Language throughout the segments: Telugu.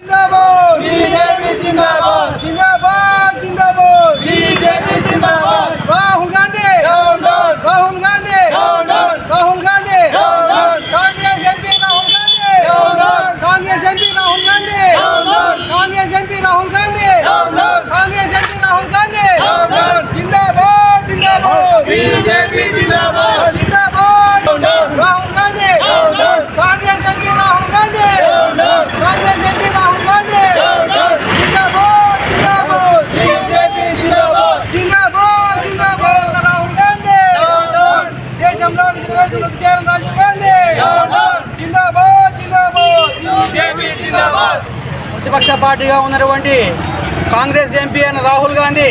Never. ప్రతిపక్ష పార్టీగా ఉన్నటువంటి కాంగ్రెస్ ఎంపీ అయిన రాహుల్ గాంధీ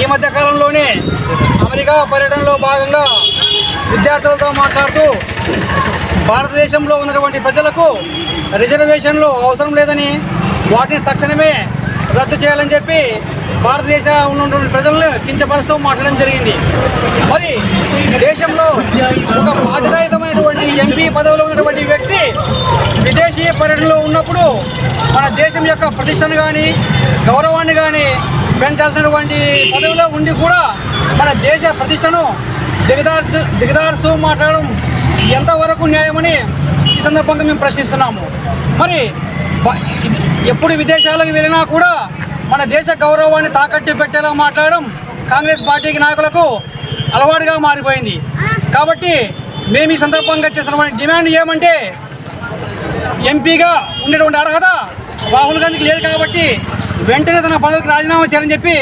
ఈ మధ్య కాలంలోనే అమెరికా పర్యటనలో భాగంగా విద్యార్థులతో మాట్లాడుతూ భారతదేశంలో ఉన్నటువంటి ప్రజలకు రిజర్వేషన్లు అవసరం లేదని వాటిని తక్షణమే రద్దు చేయాలని చెప్పి భారతదేశంలో ఉన్నటువంటి ప్రజలను కించపరుస్తూ మాట్లాడడం జరిగింది. మరి దేశంలో ఒక బాధ్యతాయుతమైనటువంటి ఎంపీ పదవులు ఉన్నప్పుడు మన దేశం యొక్క ప్రతిష్టను కానీ గౌరవాన్ని కానీ పెంచాల్సినటువంటి పదవిలో ఉండి కూడా మన దేశ ప్రతిష్టను దిగదార్చు దిగదార్చు మాట్లాడడం ఎంతవరకు న్యాయమని ఈ సందర్భంగా మేము ప్రశ్నిస్తున్నాము. మరి ఎప్పుడు విదేశాలకు వెళ్ళినా కూడా మన దేశ గౌరవాన్ని తాకట్టు పెట్టేలా మాట్లాడడం కాంగ్రెస్ పార్టీకి నాయకులకు అలవాటుగా మారిపోయింది. కాబట్టి మేము ఈ సందర్భంగా చేసినటువంటి డిమాండ్ ఏమంటే ఎంపీగా ఉండేటువంటి అర్హత రాహుల్ గాంధీకి లేదు కాబట్టి వెంటనే తన పదవికి రాజీనామా చేయాలని చెప్పి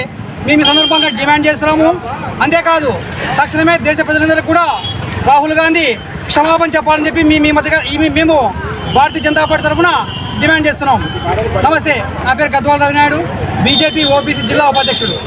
మేము ఈ సందర్భంగా డిమాండ్ చేస్తున్నాము. అంతేకాదు తక్షణమే దేశ ప్రజలందరికీ కూడా రాహుల్ గాంధీ క్షమాపణ చెప్పాలని చెప్పి మీ మీ మధ్య మేము భారతీయ జనతా పార్టీ తరఫున డిమాండ్ చేస్తున్నాం. నమస్తే నా పేరు గద్వాల రవినాయుడు బీజేపీ ఓబీసీ జిల్లా ఉపాధ్యక్షుడు.